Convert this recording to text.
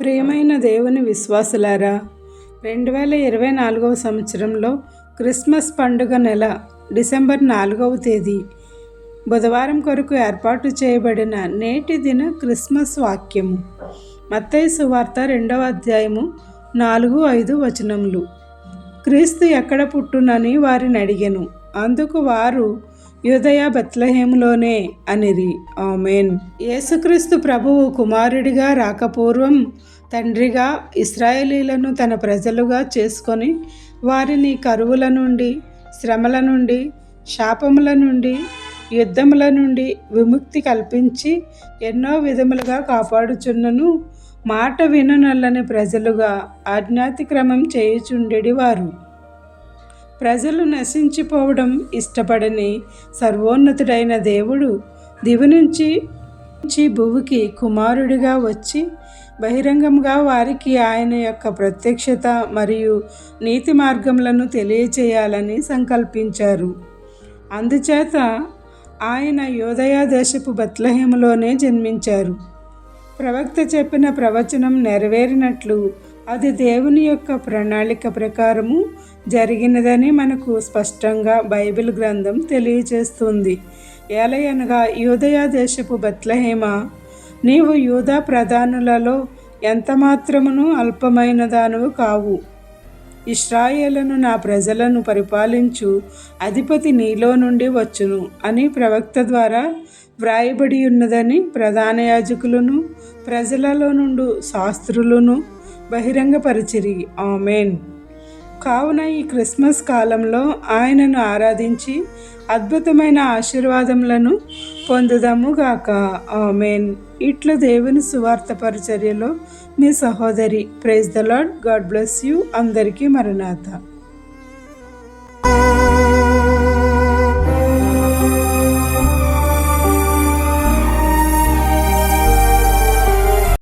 ప్రియమైన దేవుని విశ్వాసులారా రెండు వేల ఇరవై నాలుగవ సంవత్సరంలో క్రిస్మస్ పండుగ నెల డిసెంబర్ నాలుగవ తేదీ. బుధవారం కొరకు ఏర్పాటు చేయబడిన నేటి దిన క్రిస్మస్ వాక్యము. మత్తయ్య సువార్త రెండవ అధ్యాయము నాలుగు ఐదు వచనములు. క్రీస్తు ఎక్కడ పుట్టునని వారిని అడిగెను. అందుకు వారు యుదయ బత్లహేములోనే అనిరి. ఆమెన్. యేసుక్రీస్తు ప్రభువు కుమారుడిగా రాకపూర్వం తండ్రిగా ఇస్రాయేలీలను తన ప్రజలుగా చేసుకొని వారిని కరువుల నుండి శ్రమల నుండి శాపముల నుండి యుద్ధముల నుండి విముక్తి కల్పించి ఎన్నో విధములుగా కాపాడుచున్నను మాట విననల్లని ప్రజలుగా ఆజ్ఞాతిక్రమం చేయుచుండెడి వారు. ప్రజలు నశించిపోవడం ఇష్టపడని సర్వోన్నతుడైన దేవుడు దివి నుంచి భువుకి కుమారుడిగా వచ్చి బహిరంగంగా వారికి ఆయన యొక్క ప్రత్యక్షత మరియు నీతి మార్గములను తెలియచేయాలని సంకల్పించారు. అందుచేత ఆయన యోదయ దేశపు బత్లహేములోనే జన్మించారు. ప్రవక్త చెప్పిన ప్రవచనం నెరవేరినట్లు అది దేవుని యొక్క ప్రణాళిక ప్రకారము జరిగినదని మనకు స్పష్టంగా బైబిల్ గ్రంథం తెలియజేస్తుంది. ఏలయనగా యూదయ దేశపు బత్లహేమ నీవు యూదా ప్రధానులలో ఎంత మాత్రమును అల్పమైన దానువు కావు. ఇస్రాయేలను నా ప్రజలను పరిపాలించు అధిపతి నీలో నుండి వచ్చును అని ప్రవక్త ద్వారా వ్రాయబడి ఉన్నదని ప్రధాన యాజకులను ప్రజలలో నుండి శాస్త్రులను బహిరంగపరిచిరి. ఆమెన్. కావున ఈ క్రిస్మస్ కాలంలో ఆయనను ఆరాధించి అద్భుతమైన ఆశీర్వాదములను పొందుదాముగాక ఆమెన్. ఇట్లు దేవుని సువార్త పరిచర్యలో మీ సహోదరి. Praise the Lord God bless you. అందరికీ మరణాత.